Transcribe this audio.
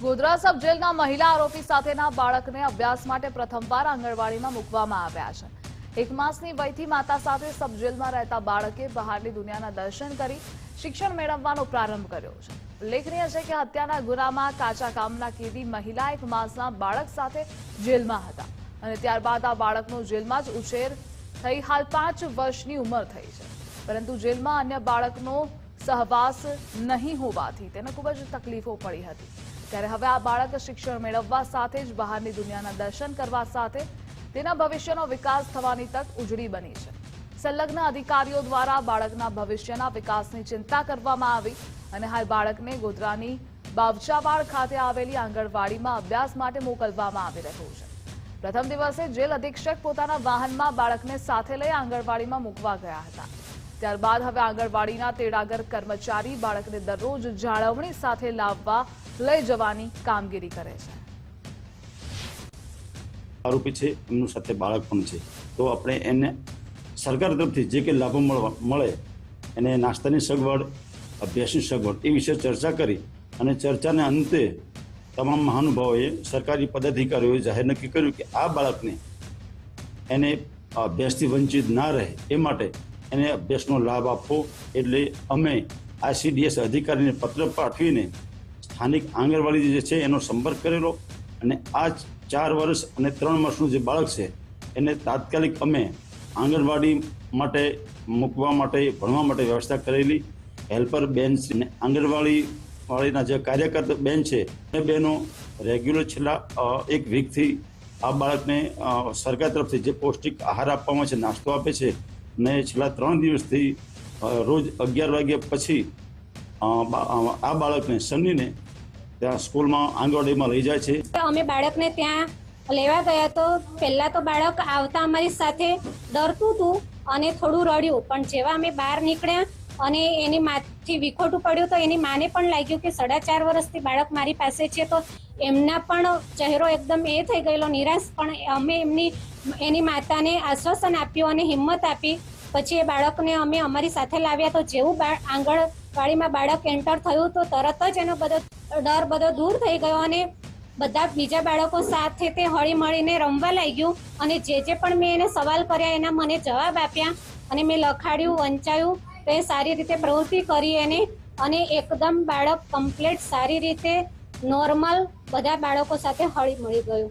ગોધરા સબ જેલના મહિલા આરોપી સાથેના બાળકને અભ્યાસ માટે પ્રથમવાર આંગણવાડીમાં મૂકવામાં આવ્યા છે. એક માસની વયથી માતા સાથે સબ જેલમાં રહેતા બાળકે બહારની દુનિયાના દર્શન કરી શિક્ષણ મેળવવાનો પ્રારંભ કર્યો છે. ઉલ્લેખનીય છે કે હત્યાના ગુનામાં કાચા કામના કેદી મહિલા એક માસના બાળક સાથે જેલમાં હતા અને ત્યારબાદ આ બાળકનો જેલમાં જ ઉછેર થઈ હાલ પાંચ વર્ષની ઉંમર થઈ છે. પરંતુ જેલમાં અન્ય બાળકનો સહવાસ નહીં હોવાથી તેને ખૂબ જ તકલીફો પડી હતી. ત્યારે હવે આ બાળક શિક્ષણ મેળવવા સાથે જ બહારની દુનિયાના દર્શન કરવા સાથે તેના ભવિષ્યનો વિકાસ થવાની તક ઉજળી બની છે. સંલગ્ન અધિકારીઓ દ્વારા બાળકના ભવિષ્યના વિકાસની ચિંતા કરવામાં આવી અને હાલ બાળકને ગોધરાની બાવચાવાડ ખાતે આવેલી આંગણવાડીમાં અભ્યાસ માટે મોકલવામાં આવી રહ્યું છે. પ્રથમ દિવસે જેલ અધિક્ષક પોતાના વાહનમાં બાળકને સાથે લઈ આંગણવાડીમાં મૂકવા ગયા હતા. ત્યારબાદ હવે આંગણવાડીના તેડાગર કર્મચારી બાળકને દરરોજ જાળવણી સાથે લાવવા લઈ જવાની કામગીરી કરે છે. આરોપી છે, એમનું સાથે બાળક પણ છે. તો આપણે એને સરકાર તરફથી જે કંઈ લાભો મળે, એને નાસ્તાની સગવડ, અભ્યાસની સગવડ, એ વિશે ચર્ચા કરી અને ચર્ચાને અંતે તમામ મહાનુભાવોએ, સરકારી પદાધિકારીઓએ જાહેર નક્કી કર્યું કે આ બાળકને એને અભ્યાસથી વંચિત ના રહે, એ માટે એને અભ્યાસનો લાભ આપવો એટલે અમે આઈસીડીએસ અધિકારીને પત્ર પાઠવીને સ્થાનિક આંગણવાડી જે છે એનો સંપર્ક કરેલો અને આ ચાર વર્ષ અને ત્રણ વર્ષનું જે બાળક છે એને તાત્કાલિક અમે આંગણવાડી માટે મૂકવા માટે, ભણવા માટે વ્યવસ્થા કરેલી. હેલ્પર બેન અને આંગણવાડી વાળીના જે કાર્યકર્તા બેન છે, એ બહેનો રેગ્યુલર છેલ્લા એક વીકથી આ બાળકને સરકાર તરફથી જે પૌષ્ટિક આહાર આપવામાં છે, નાસ્તો આપે છે ને છેલ્લા ત્રણ દિવસથી રોજ અગિયાર વાગ્યા પછી આ બાળકને, શનિને ત્યાં સ્કૂલમાં આંગણવાડીમાં લઈ જાય છે. અમે બાળકને ત્યાં લેવા ગયા તો પહેલા તો બાળક આવતા અમારી સાથે ડરતું હતું અને થોડું રડ્યું. પણ જેવા અમે બહાર નીકળ્યા અને એની માથી વિખોટું પડ્યું તો એની માને પણ લાગ્યું કે સાડા ચાર વર્ષથી બાળક મારી પાસે છે તો એમના પણ ચહેરો એકદમ એ થઈ ગયેલો, નિરાશ પણ અમે એમની, એની માતાને આશ્વાસન આપ્યું અને હિંમત આપી. પછી એ બાળકને અમે અમારી સાથે લાવ્યા તો જેવું આંગણવાડીમાં બાળક એન્ટર થયું તો તરત જ એનો બધો ડર બધો દૂર થઈ ગયો અને બધા બીજા બાળકો સાથે તે હળી મળીને રમવા લાગ્યું. અને જે જે પણ મેં એને સવાલ કર્યા એના મને જવાબ આપ્યા અને મેં લખાડ્યું, વંચાયું. તો સારી રીતે પ્રવૃત્તિ કરી એની અને એકદમ બાળક કમ્પ્લીટ સારી રીતે નોર્મલ બધા બાળકો સાથે હળી મળી ગયું.